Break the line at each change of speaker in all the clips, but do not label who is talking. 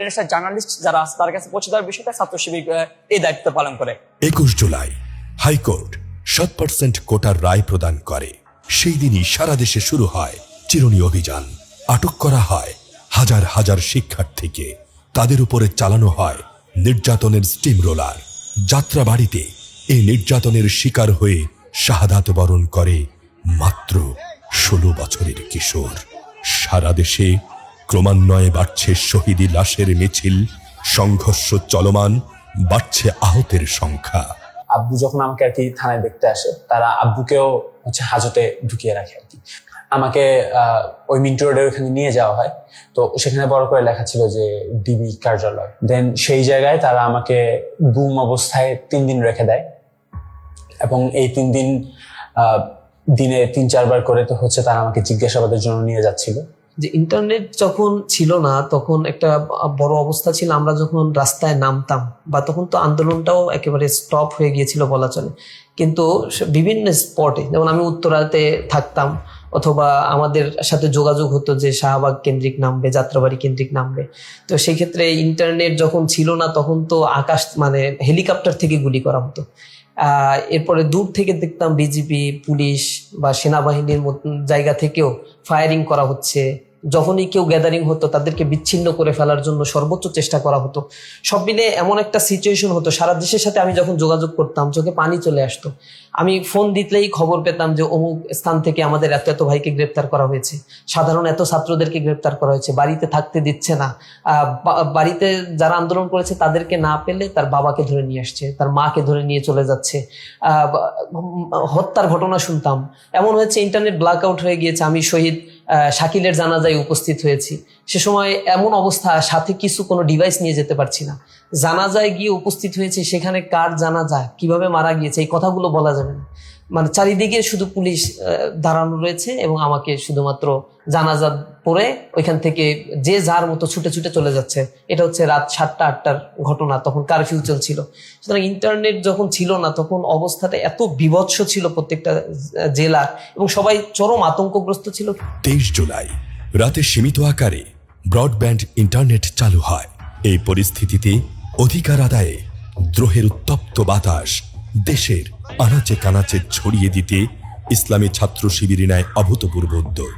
International journalist যারা আছে তার কাছে পৌঁছে দেওয়ার বিষয়টা ছাত্র শিবির এই দায়িত্ব পালন করে।
একুশ জুলাই, হাইকোর্ট সাত পার্সেন্ট কোটার রায় প্রদান করে। সেই দিনই সারা দেশে শুরু হয় অভিযান। আটক করা হয় হাজার হাজার শিক্ষার্থীকে। তাদের উপরে চালানো হয় নির্যাতনের স্টিম রোলার যাত্রাবাড়িতে এই নির্যাতনের শিকার হয়ে শাহাদাত বরণ করে মাত্র ষোলো বছরের কিশোর। সারা দেশে ক্রমান্বয়ে বাড়ছে শহীদি লাশের মিছিল, সংঘর্ষ চলমান, বাড়ছে আহতের সংখ্যা।
আব্বু যখন আমাকে আর কি থানায় দেখতে আসে, তারা আব্বুকেও হচ্ছে হাজতে ঢুকিয়ে রাখে আর কি। আমাকে ওই মিন্টু রোডের ওখানে নিয়ে যাওয়া হয়। তো সেখানে বড় করে লেখা ছিল যে, ডিবি কার্যালয়। দেন সেই জায়গায় তারা আমাকে গুম অবস্থায় তিন দিন রেখে দেয়। এবং এই তিন দিন দিনে তিন চারবার করে তো হচ্ছে তারা আমাকে জিজ্ঞাসাবাদের জন্য নিয়ে যাচ্ছিল।
যে ইন্টারনেট যখন ছিল না, তখন একটা বড় অবস্থা ছিল, আমরা যখন রাস্তায় নামতাম বা তখন তো আন্দোলনটাও একেবারে স্টপ হয়ে গিয়েছিল বলা চলে। কিন্তু বিভিন্ন স্পটে যেমন আমি উত্তরাতে থাকতাম, অথবা আমাদের সাথে যোগাযোগ হতো যে শাহবাগ কেন্দ্রিক নামবে, যাত্রাবাড়ি কেন্দ্রিক নামবে। তো সেই ক্ষেত্রে ইন্টারনেট যখন ছিল না, তখন তো আকাশ মানে হেলিকপ্টার থেকে গুলি করা হতো। এরপরে দূর থেকে দেখতাম বিজিবি পুলিশ বা সেনাবাহিনীর জায়গা থেকেও ফায়ারিং করা হচ্ছে। যখনই কেউ গ্যাদারিং হতো, তাদেরকে বিচ্ছিন্ন করে ফেলার জন্য সর্বোচ্চ চেষ্টা করা হতো। সব মিলে এমন একটা সিচুয়েশন হতো, সারা দেশের সাথে আমি যখন যোগাযোগ করতাম, চোখে পানি চলে আসতো। আমি ফোন দিতেই খবর পেতাম যে, অমুক স্থান থেকে আমাদের এত এত ভাইকে গ্রেপ্তার করা হয়েছে। সাধারণ এত ছাত্রদেরকে গ্রেপ্তার করা হয়েছে, বাড়িতে থাকতে দিচ্ছে না। বাড়িতে যারা আন্দোলন করেছে, তাদেরকে না পেলে তার বাবাকে ধরে নিয়ে আসছে, তার মাকে ধরে নিয়ে চলে যাচ্ছে। হত্যার ঘটনা শুনতাম। এমন হয়েছে ইন্টারনেট ব্ল্যাক আউট হয়ে গিয়েছে, আমি শহীদ শাকিলের জানাজায় উপস্থিত হয়েছি। সে সময় এমন অবস্থা, সাথে কিছু কোনো ডিভাইস নিয়ে যেতে পারছি না। জানাজায় গিয়ে উপস্থিত হয়েছি, সেখানে কার জানাজা, কীভাবে মারা গিয়েছে, এই কথাগুলো বলা যাবে না। মানে চারিদিকে শুধু পুলিশ দাঁড়ানো রয়েছে এবং আমাকে শুধুমাত্র জানাজা পরে ওইখান থেকে যে যার মতো ছুটে ছুটে চলে যাচ্ছে। এটা হচ্ছে রাত সাতটা আটটার ঘটনা তখন কারফিউ চলছিল। সুতরাং ইন্টারনেট যখন ছিল না তখন অবস্থাটা এত বিভৎস ছিল প্রত্যেকটা আহ, জেলা এবং সবাই চরম আতঙ্কগ্রস্ত ছিল।
তেইশ জুলাই রাতে সীমিত আকারে ব্রডব্যান্ড ইন্টারনেট চালু হয়। এই পরিস্থিতিতে অধিকার আদায়ে দ্রোহের উত্তপ্ত বাতাস দেশের আনাচে কানাচে ছড়িয়ে দিতে ইসলামী ছাত্র শিবির নেয় অভূতপূর্ব উদ্যোগ।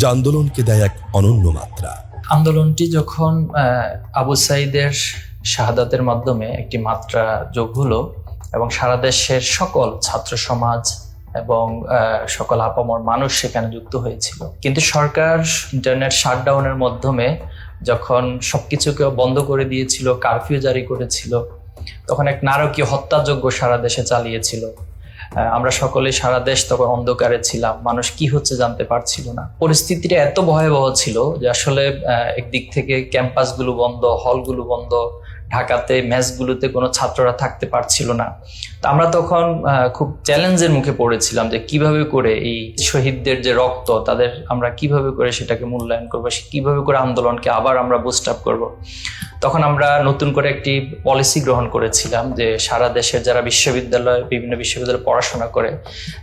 যা আন্দোলনকে দেয় এক অনন্য মাত্রা।
আন্দোলনটি যখন আবু সাইদের শাহাদাতের মাধ্যমে একটি মাত্রা যোগ হলো এবং সারা দেশের সকল ছাত্র সমাজ এবং সকল আপামর মানুষ সেখানে যুক্ত হয়েছিল। কিন্তু সরকার ইন্টারনেট শাটডাউনের মাধ্যমে যখন সবকিছুকে বন্ধ করে দিয়েছিল, কারফিউ জারি করেছিল তখন এক নারকীয় হত্যাযজ্ঞ সারা দেশে চালিয়েছিল। আমরা সকলে সারা দেশ তখন অন্ধকারে ছিলাম। মানুষ কি হচ্ছে জানতে পারছিল না। পরিস্থিতিটা এত ভয়াবহ ছিল যে আসলে একদিক থেকে ক্যাম্পাসগুলো বন্ধ, হলগুলো বন্ধ, ঢাকাতে ম্যাচগুলোতে কোনো ছাত্ররা থাকতে পারছিল না। তো আমরা তখন খুব চ্যালেঞ্জের মুখে পড়েছিলাম যে কীভাবে করে এই শহীদদের যে রক্ত, তাদের আমরা কীভাবে করে সেটাকে মূল্যায়ন করব কীভাবে করে আন্দোলনকে আবার আমরা বুস্ট আপ করব। তখন আমরা নতুন করে একটি পলিসি গ্রহণ করেছিলাম যে সারা দেশের যারা বিশ্ববিদ্যালয়, বিভিন্ন বিশ্ববিদ্যালয়ে পড়াশোনা করে,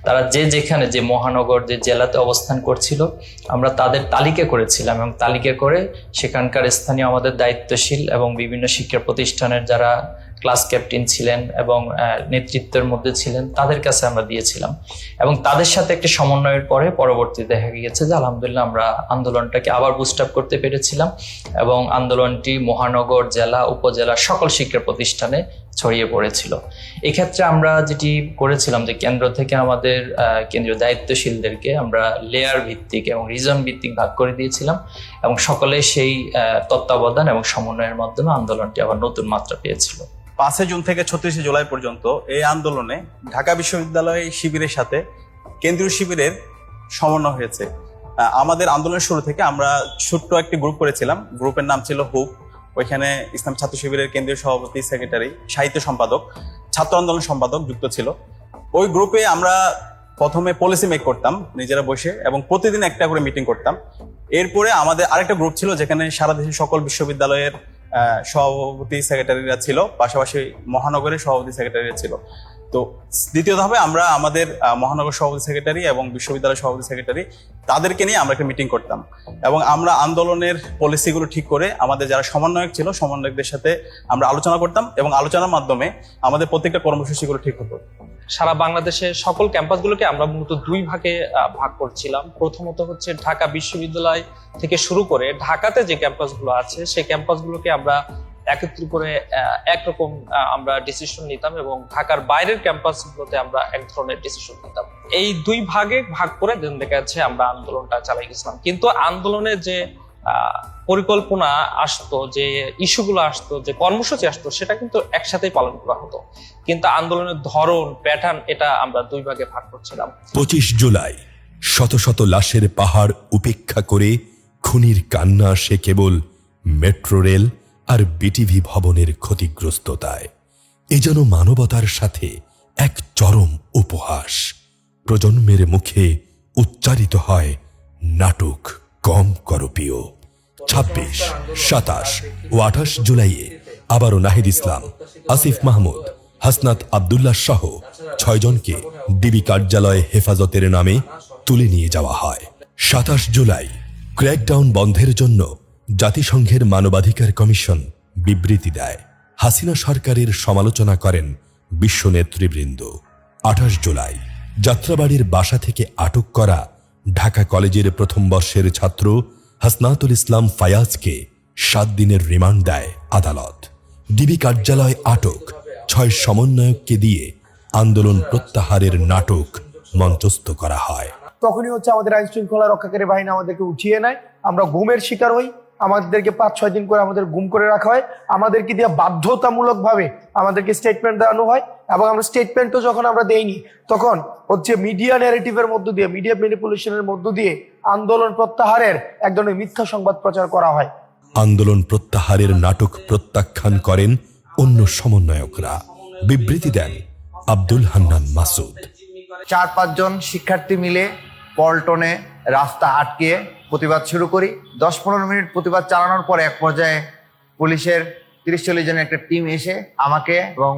তারা যে যেখানে যে মহানগর, যে জেলাতে অবস্থান করছিল, আমরা তাদের তালিকা করেছিলাম এবং তালিকা করে সেখানকার স্থানীয় আমাদের দায়িত্বশীল এবং বিভিন্ন শিক্ষা প্রতিষ্ঠানের যারা ক্লাস ক্যাপ্টেন ছিলেন এবং নেতৃত্বের মধ্যে ছিলেন, তাদের কাছে আমরা দিয়েছিলাম। এবং তাদের সাথে একটি সমন্বয়ের পরে পরবর্তীতে দেখা গিয়েছে যে, আলহামদুলিল্লাহ আমরা আন্দোলনটাকে আবার বুস্ট আপ করতে পেরেছিলাম এবং আন্দোলনটি মহানগর জেলা, উপজেলা সকল শিক্ষা প্রতিষ্ঠানে ছড়িয়ে পড়েছিল। এক্ষেত্রে আমরা যেটি করেছিলাম যে, কেন্দ্র থেকে আমাদের কেন্দ্রীয় দায়িত্বশীলদেরকে আমরা লেয়ার ভিত্তিক এবং রিজন ভিত্তিক ভাগ করে দিয়েছিলাম এবং সকলে সেই তত্ত্বাবধান এবং সমন্বয়ের মাধ্যমে আন্দোলনটি আবার নতুন মাত্রা পেয়েছিল।
পাঁচই জুন থেকে ছত্রিশে জুলাই পর্যন্ত এই আন্দোলনে ঢাকা বিশ্ববিদ্যালয় শিবিরের সাথে কেন্দ্রীয় শিবিরের সমন্বয় হয়েছে। আমাদের আন্দোলনের শুরু থেকে আমরা ছোট্ট একটি গ্রুপ করেছিলাম। গ্রুপের নাম ছিল হুপ ওইখানে ইসলাম ছাত্র শিবিরের কেন্দ্রীয় সভাপতি, সেক্রেটারি, সাহিত্য সম্পাদক, ছাত্র আন্দোলন সম্পাদক যুক্ত ছিল। ওই গ্রুপে আমরা প্রথমে পলিসি মেক করতাম নিজেরা বসে এবং প্রতিদিন একটা করে মিটিং করতাম। এরপরে আমাদের আরেকটা গ্রুপ ছিল যেখানে সারা দেশের সকল বিশ্ববিদ্যালয়ের সভাপতি সেক্রেটারিরা ছিল পাশাপাশি মহানগরের সভাপতি সেক্রেটারিরা ছিল। তো দ্বিতীয় ধাপে আমরা আমাদের মহানগর সভাপতি সেক্রেটারি এবং বিশ্ববিদ্যালয় সভাপতি সেক্রেটারি তাদেরকে নিয়ে আমরা একটা মিটিং করতাম। এবং আমরা আন্দোলনের পলিসিগুলো ঠিক করে আমাদের যারা সমন্বয়ক ছিল, সমন্বয়কদের সাথে আমরা আলোচনা করতাম এবং আলোচনার মাধ্যমে আমাদের প্রত্যেকটা কর্মসূচিগুলো ঠিক হতো।
সারা বাংলাদেশের সকল ক্যাম্পাসগুলোকে আমরা মূলত দুই ভাগে ভাগ করছিলাম। প্রথমত হচ্ছে ঢাকা বিশ্ববিদ্যালয় থেকে শুরু করে ঢাকাতে যে ক্যাম্পাসগুলো আছে, সেই ক্যাম্পাসগুলোকে আমরা একত্রিত করে একরকম আমরা ডিসিশন নিতাম এবং ঢাকার বাইরের ক্যাম্পাসগুলোতে আমরা এক ধরনের ডিসিশন নিতাম। এই দুই ভাগে ভাগ করে দেন দেখা যাচ্ছে আমরা আন্দোলনটা চালাই গেছিলাম। কিন্তু আন্দোলনের যে পরিকল্পনা আসতো, যে ইস্যুগুলো আসতো, যে কর্মসূচি আসতো, সেটা কিন্তু একসাথেই পালন করা হতো। কিন্তু আন্দোলনের ধরন প্যাটার্ন এটা আমরা দুই ভাগে ভাগ করছিলাম।
পঁচিশ জুলাই, শত শত লাশের পাহাড় উপেক্ষা করে খুনির কান্না আসে কেবল মেট্রো রেল আর বিটিভি ভবনের ক্ষতিগ্রস্ততায়। এ যেন মানবতার সাথে এক চরম উপহাস। প্রজন্মের মুখে উচ্চারিত হয় নাটক কম করপীয়। ছাব্বিশ, সাতাশ ও আঠাশ জুলাইয়ে আবারও নাহিদ ইসলাম, আসিফ মাহমুদ, হাসনাত আবদুল্লাহ সহ ছয়জনকে ডিবি কার্যালয়ে হেফাজতের নামে তুলে নিয়ে যাওয়া হয়। সাতাশ জুলাই ক্র্যাকডাউন বন্ধের জন্য জাতিসংঘের মানবাধিকার কমিশন বিবৃতি দেয়। হাসিনা সরকারের সমালোচনা করেন বিশ্ব নেতৃবৃন্দ আঠাশ জুলাই, যাত্রাবাড়ির বাসা থেকে আটক করা ঢাকা কলেজের প্রথম বর্ষের ছাত্র হাসনাতুল ইসলাম ফায়াজকে সাত দিনের রিমান্ড দেয় আদালত। ডিবি কার্যালয় আটক, ছয় সমন্বয়ককে দিয়ে আন্দোলন প্রত্যাহারের নাটক মঞ্চস্থ করা হয়।
তখনই হচ্ছে আমাদের আইন শৃঙ্খলা রক্ষাকারী বাহিনী আমাদেরকে উঠিয়ে নেয়। আমরা ঘুমের শিকার হই। আমাদেরকে পাঁচ ছয় দিন করে আমাদের গুম করে রাখা হয়। আমাদেরকে দিয়ে বাধ্যতামূলক ভাবে আমাদেরকে স্টেটমেন্ট দেওয়ানো হয় এবং আমরা স্টেটমেন্টও যখন আমরা দেইনি তখন হচ্ছে মিডিয়া ন্যারেটিভের মধ্য দিয়ে মিডিয়া ম্যানিপুলেশনের মধ্য দিয়ে আন্দোলন প্রত্যাহারের এক ধরনের মিথ্যা সংবাদ প্রচার করা হয়।
আন্দোলন প্রত্যাহারের নাটক প্রত্যাখ্যান করেন অন্য সমন্বয়করা। বিবৃতি দেন আব্দুল হান্নান মাসুদ।
চার পাঁচজন শিক্ষার্থী মিলে পল্টনে রাস্তা আটকিয়ে প্রতিবাদ শুরু করি। দশ পনেরো মিনিট প্রতিবাদ চালানোর পরে এক পর্যায়ে পুলিশের তিরিশ চল্লিশ জনের একটা টিম এসে আমাকে এবং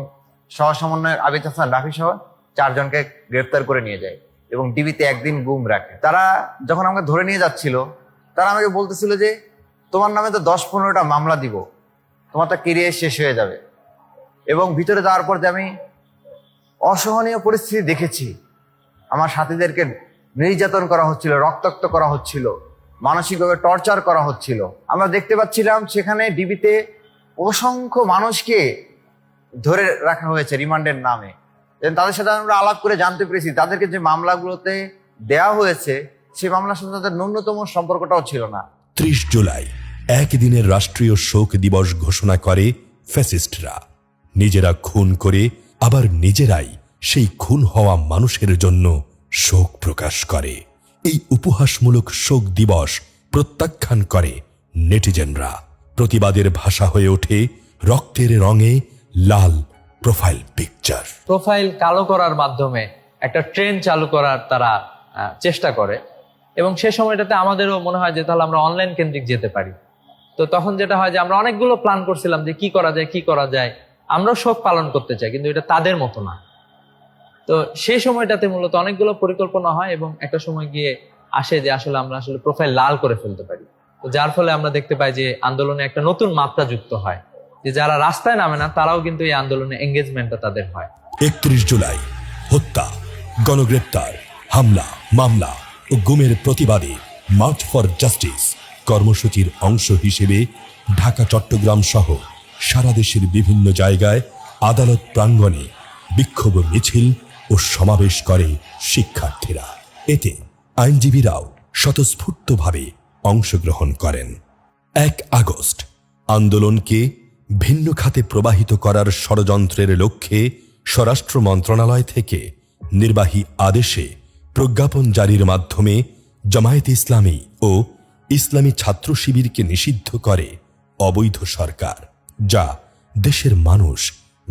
সহ সমন্বয়ের আবিদ হাসান, রাফি সহ চারজনকে গ্রেপ্তার করে নিয়ে যায় এবং ডিবিতে একদিন গুম রাখে। তারা যখন আমাকে ধরে নিয়ে যাচ্ছিল, তারা আমাকে বলতেছিল যে, তোমার নামে তো দশ পনেরোটা মামলা দিব তোমার তো কেরিয়ার শেষ হয়ে যাবে। এবং ভিতরে যাওয়ার পর যে আমি অসহনীয় পরিস্থিতি দেখেছি, আমার সাথীদেরকে নির্যাতন করা হচ্ছিল, রক্তাক্ত করা হচ্ছিল। মানসিকভাবে টর্চার করা হচ্ছিল। আমরা দেখতে পাচ্ছিলাম সেখানে ডিবিতে অসংখ্য মানুষকে ধরে রাখা হয়েছে রিমান্ডের নামে। তাদের সাথে আমরা আলাপ করে জানতে পেরেছি, তাদেরকে যে মামলাগুলোতে দেয়া হয়েছে সেই মামলার সাথে তাদের ন্যূনতম সম্পর্কটাও ছিল না।
ত্রিশ জুলাই, একদিনের রাষ্ট্রীয় শোক দিবস ঘোষণা করে ফ্যাসিস্টরা। নিজেরা খুন করে, আবার নিজেরাই সেই খুন হওয়া মানুষের জন্য শোক প্রকাশ করে। এই উপহাসমূলক শোক দিবস প্রত্যাখ্যান করে নেটিজেনরা। প্রতিবাদের ভাষা হয়ে ওঠে রক্তের রঙে লাল প্রোফাইল পিকচার।
প্রোফাইল কালো করার মাধ্যমে একটা ট্রেন চালু করার তারা চেষ্টা করে। এবং সে সময়টাতে আমাদেরও মনে হয় যে তাহলে আমরা অনলাইন কেন্দ্রিক যেতে পারি। তো তখন যেটা হয় যে আমরা অনেকগুলো প্ল্যান করছিলাম যে কি করা যায়, কি করা যায়। আমরাও শোক পালন করতে চাই, কিন্তু এটা তাদের মতো না। তো সেই সময়টাতে মূলত অনেকগুলো পরিকল্পনা হয় এবং একটা সময় গিয়ে আসে যে আসলে আমরা আসলে প্রোফাইল লাল করে ফেলতে পারি। তো যার ফলে আমরা দেখতে পাই যে আন্দোলনে একটা নতুন মাত্রা যুক্ত হয়। যে যারা রাস্তায় নামে না, তারাও কিন্তু এই আন্দোলনে এঙ্গেজমেন্টটা তাদের হয়।
একত্রিশ জুলাই, হত্যা, গণগ্রেপ্তার, হামলা, মামলা ও গুমের প্রতিবাদে মার্চ ফর জাস্টিস কর্মসূচির অংশ হিসেবে ঢাকা, চট্টগ্রাম সহ সারা দেশের বিভিন্ন জায়গায় আদালত প্রাঙ্গণে বিক্ষোভ মিছিল ও সমাবেশ করে শিক্ষার্থীরা। এতে আইনজীবীরাও স্বতঃস্ফূর্তভাবে অংশগ্রহণ করেন। এক আগস্ট, আন্দোলনকে ভিন্ন খাতে প্রবাহিত করার ষড়যন্ত্রের লক্ষ্যে স্বরাষ্ট্র মন্ত্রণালয় থেকে নির্বাহী আদেশে প্রজ্ঞাপন জারির মাধ্যমে জামায়াত ইসলামী ও ইসলামী ছাত্র শিবিরকে নিষিদ্ধ করে অবৈধ সরকার, যা দেশের মানুষ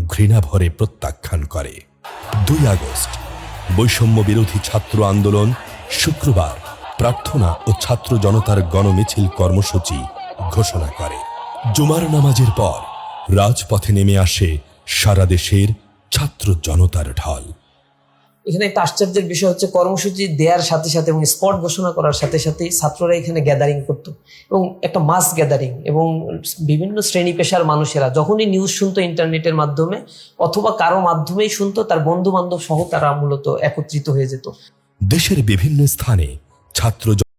ঘৃণাভরে প্রত্যাখ্যান করে। দুই আগস্ট, বৈষম্য বিরোধী ছাত্র আন্দোলন, শুক্রবার প্রার্থনা ও ছাত্র জনতার গণমিছিল কর্মসূচি ঘোষণা করে। জুমার নামাজের পর রাজপথে নেমে আসে সারা দেশের ছাত্র জনতার ঢল।
এখানে একটা আশ্চর্যের বিষয় হচ্ছে কর্মসূচি দেওয়ার সাথে সাথে এবং স্পট ঘোষণা করার সাথে সাথে ছাত্ররা এখানে গ্যাদারিং করতো এবং একটা মাস গ্যাদারিং এবং বিভিন্ন শ্রেণি পেশার মানুষেরা যখনই নিউজ শুনতো ইন্টারনেটের মাধ্যমে অথবা কারও মাধ্যমেই শুনতো, তার বন্ধু বান্ধব সহ তারা মূলত একত্রিত হয়ে যেত।
দেশের বিভিন্ন স্থানে ছাত্র